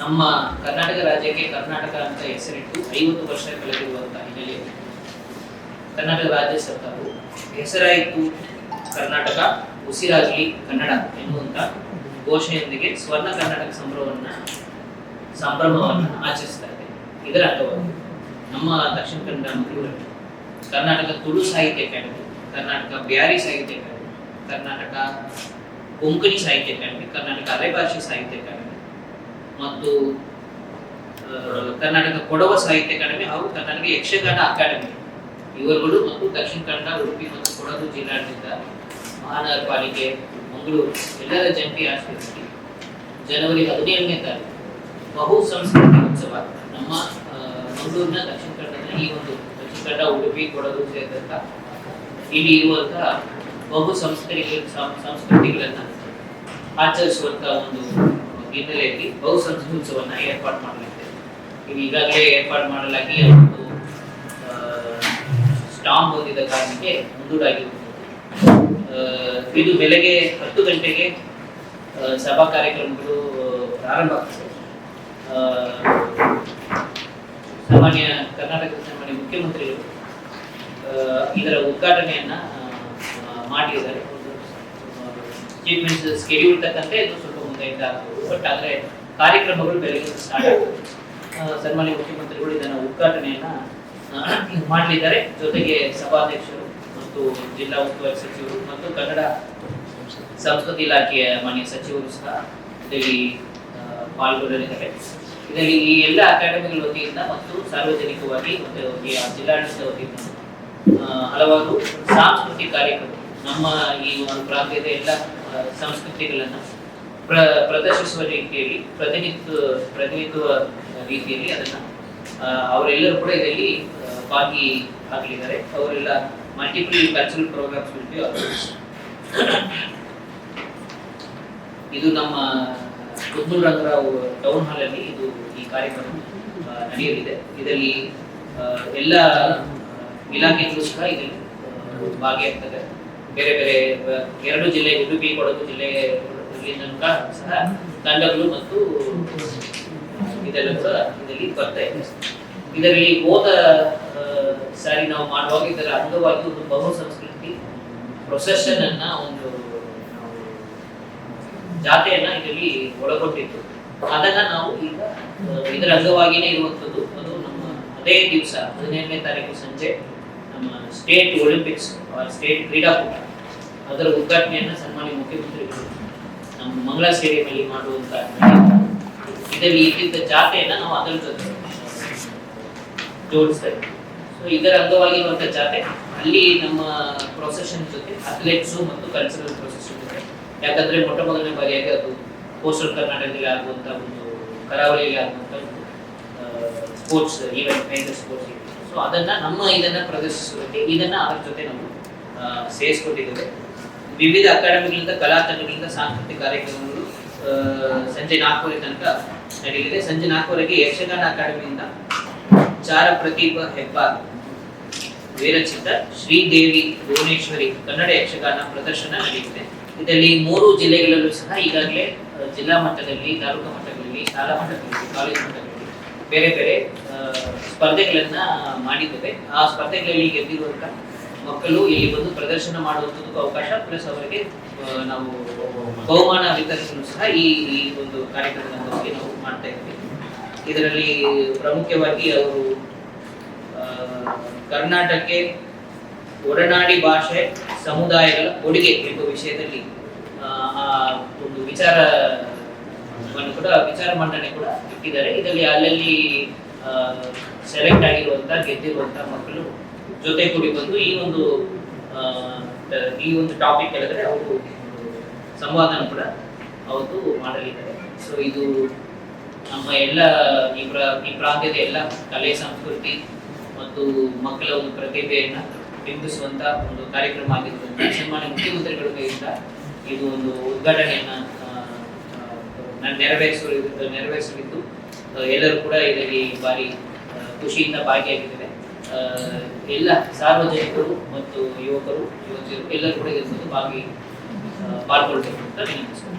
ನಮ್ಮ ಕರ್ನಾಟಕ ರಾಜ್ಯಕ್ಕೆ ಕರ್ನಾಟಕ ಅಂತ ಹೆಸರಿಟ್ಟು ಐವತ್ತು ವರ್ಷ ಕಳೆದಿರುವಂತಹ ಹಿನ್ನೆಲೆಯಲ್ಲಿ ಕರ್ನಾಟಕ ರಾಜ್ಯ ಸರ್ಕಾರವು ಹೆಸರಾಯಿತು ಕರ್ನಾಟಕ, ಉಸಿರಾಗಲಿ ಕನ್ನಡ ಎನ್ನುವಂತ ಘೋಷಣೆಯೊಂದಿಗೆ ಸ್ವರ್ಣ ಕರ್ನಾಟಕ ಸಂಭ್ರಮವನ್ನ, ಸಂಭ್ರಮವನ್ನು ಆಚರಿಸ್ತಾ ಇದೆ. ಇದರ ಅಂಗವಾಗಿ ನಮ್ಮ ದಕ್ಷಿಣ ಕನ್ನಡ ಮಂಗಳೂರಲ್ಲಿ ಕರ್ನಾಟಕ ತುಳು ಸಾಹಿತ್ಯ ಅಕಾಡೆಮಿ, ಕರ್ನಾಟಕ ಬ್ಯಾರಿ ಸಾಹಿತ್ಯ ಅಕಾಡೆಮಿ, ಕರ್ನಾಟಕ ಕೊಂಕಣಿ ಸಾಹಿತ್ಯ ಅಕಾಡೆಮಿ, ಕರ್ನಾಟಕ ಅರೆಭಾಷೆ ಸಾಹಿತ್ಯ ಅಕಾಡೆಮಿ ಮತ್ತು ಕರ್ನಾಟಕ ಕೊಡವ ಸಾಹಿತ್ಯ ಅಕಾಡೆಮಿ ಹಾಗೂ ಕರ್ನಾಟಕ ಯಕ್ಷಗಾನ ಅಕಾಡೆಮಿ. ಇವರುಗಳು ಮತ್ತು ದಕ್ಷಿಣ ಕನ್ನಡ, ಉಡುಪಿ ಮತ್ತು ಕೊಡಗು ಜಿಲ್ಲಾಡಳಿತ ಮಹಾನಗರ ಪಾಲಿಕೆ ಮಂಗಳೂರು ಎಲ್ಲರ ಜಂಟಿ ಆಶ್ರಯದಲ್ಲಿ ಜನವರಿ ಹದಿನೇಳನೇ ತಾರೀಕು ಬಹು ಸಂಸ್ಕೃತಿ ಉತ್ಸವ. ನಮ್ಮ ಮಂಗಳೂರಿನ ದಕ್ಷಿಣ ಕನ್ನಡದ ಈ ಒಂದು ದಕ್ಷಿಣ ಕನ್ನಡ, ಉಡುಪಿ, ಕೊಡಗು ಸೇರಿದಂತ ಇಲ್ಲಿ ಇರುವಂತಹ ಬಹು ಸಂಸ್ಕೃತಿ ಸಂಸ್ಕೃತಿಗಳನ್ನ ಆಚರಿಸುವಂತಹ ಒಂದು ಹಿನ್ನೆಲೆಯಲ್ಲಿ ಬಹು ಸಂಸ್ಕೃತಿ ಉತ್ಸವನ್ನ ಏರ್ಪಾಡು ಮಾಡಲಾಗಿದೆ. ಈಗಾಗಲೇ ಏರ್ಪಾಡು ಮಾಡಲಾಗಿ ಒಂದು ಸ್ಟಾಂಪ್ ಹೊಂದಿದ ಕಾರಣಕ್ಕೆ ಮುಂದೂಡಾಗಿರುವುದು ಇದು ಬೆಳಗ್ಗೆ ಹತ್ತು ಗಂಟೆಗೆ ಸಭಾ ಕಾರ್ಯಕ್ರಮಗಳು ಪ್ರಾರಂಭ ಆಗ್ತದೆ. ಸಾಮಾನ್ಯ ಕರ್ನಾಟಕದ ಸಾಮಾನ್ಯ ಮುಖ್ಯಮಂತ್ರಿಗಳು ಇದರ ಉದ್ಘಾಟನೆಯನ್ನ ಮಾಡಿದ್ದಾರೆ. ಚೀಫ್ ಮಿನಿಸ್ಟರ್ ಸ್ಕೆಡ್ಯೂಲ್ ತಕ್ಕಂತೆ ಇದು ಮುಂದೆಯಿಂದ ಬಟ್ ಆದ್ರೆ ಕಾರ್ಯಕ್ರಮಗಳು ಬೆಳಗ್ಗೆ ಸ್ಟಾರ್ಟ್ ಆಗ್ತದೆ ಸನ್ಮಾನ್ಯ ಮುಖ್ಯಮಂತ್ರಿಗಳು ಇದನ್ನ ಉದ್ಘಾಟನೆಯನ್ನ ಮಾಡಲಿದ್ದಾರೆ. ಜೊತೆಗೆ ಸಭಾಧ್ಯಕ್ಷರು ಮತ್ತು ಜಿಲ್ಲಾ ಉಸ್ತುವಾರಿ ಸಚಿವರು ಮತ್ತು ಕನ್ನಡ ಸಂಸ್ಕೃತಿ ಇಲಾಖೆಯ ಮಾನ್ಯ ಸಚಿವರು ಸಹ ಇದರಲ್ಲಿ ಪಾಲ್ಗೊಳ್ಳಲಿದ್ದಾರೆ. ಇದರಲ್ಲಿ ಈ ಎಲ್ಲ ಅಕಾಡೆಮಿಗಳ ವತಿಯಿಂದ ಮತ್ತು ಸಾರ್ವಜನಿಕವಾಗಿ ಮತ್ತು ಜಿಲ್ಲಾಡಳಿತ ವತಿಯಿಂದ ಹಲವಾರು ಸಾಂಸ್ಕೃತಿಕ ಕಾರ್ಯಕ್ರಮ ನಮ್ಮ ಈ ಒಂದು ಪ್ರಾಂತ್ಯದ ಎಲ್ಲ ಸಂಸ್ಕೃತಿಗಳನ್ನ ಪ್ರ, ಪ್ರದರ್ಶಿಸುವ ರೀತಿಯಲ್ಲಿ ಪ್ರತಿನಿತ್ಯ ಪ್ರತಿನಿಧಿಸುವ ರೀತಿಯಲ್ಲಿ ಅದನ್ನ ಅವರೆಲ್ಲರೂ ಕೂಡ ಇದರಲ್ಲಿ ಭಾಗಿ ಆಗಲಿದ್ದಾರೆ ಅವರೆಲ್ಲ ಮಲ್ಟಿಪಲ್ ಕಲ್ಚರಲ್ ಪ್ರೋಗ್ರಾಮ್ಸ್ ಇದು ನಮ್ಮ ಕುದ್ನೂರು ನಗರ ಟೌನ್ ಹಾಲ್ ಅಲ್ಲಿ ಇದು ಈ ಕಾರ್ಯಕ್ರಮ ನಡೆಯಲಿದೆ. ಇದರಲ್ಲಿ ಎಲ್ಲ ಇಲಾಖೆಗಳು ಸಹ ಇದರಲ್ಲಿ ಭಾಗಿಯಾಗ್ತದೆ. ಬೇರೆ ಬೇರೆ ಎರಡು ಜಿಲ್ಲೆ, ಉಡುಪಿ, ಕೊಡಗು ಜಿಲ್ಲೆ ಇಲ್ಲಿಂದ ಸಹ ತಂಡಗಳು ಮತ್ತು ಇದೆಲ್ಲ ಕೂಡ ಇದರಲ್ಲಿ ಬರ್ತಾ ಇದೆ. ಇದರಲ್ಲಿ ಹೋದ ಸಾರಿ ನಾವು ಮಾಡುವಾಗ ಇದರ ಅಂಗವಾಗಿ ಒಂದು ಬಹು ಸಂಸ್ಕೃತಿ ಪ್ರೊಸೆಷನ್ ಅನ್ನ ಒಂದು ಜಾತೆಯನ್ನ ಇದರಲ್ಲಿ ಒಳಗೊಂಡಿತ್ತು. ಅದನ್ನ ನಾವು ಈಗ ಇದರ ಅಂಗವಾಗಿನೇ ಇರುವಂತದ್ದು ಅದು ನಮ್ಮ ಅದೇ ದಿವಸ ಹದಿನೇಳನೇ ತಾರೀಕು ಸಂಜೆ ನಮ್ಮ ಸ್ಟೇಟ್ ಒಲಿಂಪಿಕ್ಸ್ ಸ್ಟೇಟ್ ಕ್ರೀಡಾಕೂಟ. ಅದರ ಉದ್ಘಾಟನೆಯನ್ನ ಸನ್ಮಾನ್ಯ ಮುಖ್ಯಮಂತ್ರಿಗಳು ನಮ್ಮ ಮಂಗಳ ಸೇರಿಯಲ್ಲಿ ಮಾಡುವಂತ ಇದರಲ್ಲಿ ಇದ್ದಿದ್ದ ಜಾತೆಯನ್ನ ನಾವು ಅದರ ಜೊತೆ ಜೋಡಿಸ್ತಾ ಸೊ ಇದರ ಅಂಗವಾಗಿರುವಂತ ಜಾತೆ ಅಲ್ಲಿ ನಮ್ಮ ಪ್ರೊಸೆಷನ್ ಜೊತೆ ಅಥ್ಲೆಟ್ಸು ಮತ್ತು ಕಲ್ಚರಲ್ ಪ್ರೊಸೆಷನ್ ಜೊತೆ, ಯಾಕಂದ್ರೆ ಮೊಟ್ಟ ಮೊದಲನೇ ಬಾರಿಯಾಗಿ ಅದು ಕೋಸ್ಟಲ್ ಕರ್ನಾಟಕದಲ್ಲಿ ಆಗುವಂತ ಒಂದು ಕರಾವಳಿಯಲ್ಲಿ ಆಗುವಂತ ಒಂದು sports event major sports so ಅದನ್ನ ನಮ್ಮ ಇದನ್ನ ಪ್ರದರ್ಶಿಸುವಂತೆ, ಇದನ್ನ ಅದರ ಜೊತೆ ನಾವು ಸೇರಿಸ್ಕೊಂಡಿದ್ದೇವೆ. ವಿವಿಧ ಅಕಾಡೆಮಿಗಳಿಂದ ಕಲಾ ತಂಡಗಳಿಂದ ಸಾಂಸ್ಕೃತಿಕ ಕಾರ್ಯಕ್ರಮಗಳು ಸಂಜೆ ನಾಲ್ಕುವರೆ ತನಕ ನಡೆಯಲಿದೆ. ಸಂಜೆ ನಾಲ್ಕುವರೆಗೆ ಯಕ್ಷಗಾನ ಅಕಾಡೆಮಿಯಿಂದ ಚಾರ ಪ್ರತಿಭ ಹೆಬ್ಬಾರ್, ವೀರಚಿತ್ತ, ಶ್ರೀದೇವಿ ಭುವನೇಶ್ವರಿ ಕನ್ನಡ ಯಕ್ಷಗಾನ ಪ್ರದರ್ಶನ ನಡೆಯುತ್ತೆ ಇದರಲ್ಲಿ ಮೂರು ಜಿಲ್ಲೆಗಳಲ್ಲೂ ಸಹ ಈಗಾಗಲೇ ಜಿಲ್ಲಾ ಮಟ್ಟದಲ್ಲಿ, ತಾಲೂಕು ಮಟ್ಟಗಳಲ್ಲಿ, ಶಾಲಾ ಮಟ್ಟಗಳಲ್ಲಿ, ಕಾಲೇಜು ಮಟ್ಟಗಳಲ್ಲಿ ಬೇರೆ ಬೇರೆ ಸ್ಪರ್ಧೆಗಳನ್ನ ಮಾಡಿದ್ದೇವೆ. ಆ ಸ್ಪರ್ಧೆಗಳಲ್ಲಿ ಗೆದ್ದಿರುವಂತ ಮಕ್ಕಳು ಇಲ್ಲಿ ಬಂದು ಪ್ರದರ್ಶನ ಮಾಡುವಂಥದ್ದು ಅವಕಾಶ ಪ್ಲಸ್ ಅವರಿಗೆ ನಾವು ಬಹುಮಾನ ವಿತರಿಸಲು ಸಹ ಈ ಈ ಒಂದು ಕಾರ್ಯಕ್ರಮದ ಬಗ್ಗೆ ನಾವು ಮಾಡ್ತಾ ಇದ್ದೀವಿ ಇದರಲ್ಲಿ ಪ್ರಮುಖವಾಗಿ ಅವರು ಕರ್ನಾಟಕಕ್ಕೆ ಒಡನಾಡಿ ಭಾಷೆ ಸಮುದಾಯಗಳ ಕೊಡುಗೆ ಎಂಬ ವಿಷಯದಲ್ಲಿ ಆ, ಆ ಒಂದು ವಿಚಾರವನ್ನು ಕೂಡ ವಿಚಾರ ಮಂಡನೆ ಕೂಡ ಇಟ್ಟಿದ್ದಾರೆ. ಇದರಲ್ಲಿ ಅಲ್ಲಲ್ಲಿ ಸೆಲೆಕ್ಟ್ ಆಗಿರುವಂತ ಗೆದ್ದಿರುವಂತ ಮಕ್ಕಳು ಜೊತೆ ಕೂಡಿ ಬಂದು ಈ ಒಂದು ಈ ಒಂದು ಟಾಪಿಕ್ ಹೇಳಿದ್ರೆ ಅವರು ಸಂವಾದನ ಕೂಡ ಅವತ್ತು ಮಾಡಲಿದ್ದಾರೆ. ಸೊ ಇದು ನಮ್ಮ ಎಲ್ಲ ಈ ಪ್ರ ಈ ಪ್ರಾಂತ್ಯದ ಎಲ್ಲ ಕಲೆ, ಸಂಸ್ಕೃತಿ ಮತ್ತು ಮಕ್ಕಳ ಒಂದು ಪ್ರತಿಭೆಯನ್ನ ಬಿಂಬಿಸುವಂತ ಒಂದು ಕಾರ್ಯಕ್ರಮ ಆಗಿದ್ದು ಸನ್ಮಾನ್ಯ ಕೈಯಿಂದ ಇದು ಒಂದು ಉದ್ಘಾಟನೆಯನ್ನ ನೆರವೇರಿಸಲಿದ್ದು ಎಲ್ಲರೂ ಕೂಡ ಇದರಲ್ಲಿ ಭಾರಿ ಖುಷಿಯಿಂದ ಭಾಗಿಯಾಗಿದ್ದಾರೆ. ಎಲ್ಲ ಸಾರ್ವಜನಿಕರು ಮತ್ತು ಯುವಕರು ಯುವತಿಯರು ಎಲ್ಲರೂ ಕೂಡ ಇದರಲ್ಲಿ ಭಾಗಿ ಪಾಲ್ಗೊಳ್ಬೇಕು ಅಂತ ವಿನಂತಿಸ್ತೀನಿ.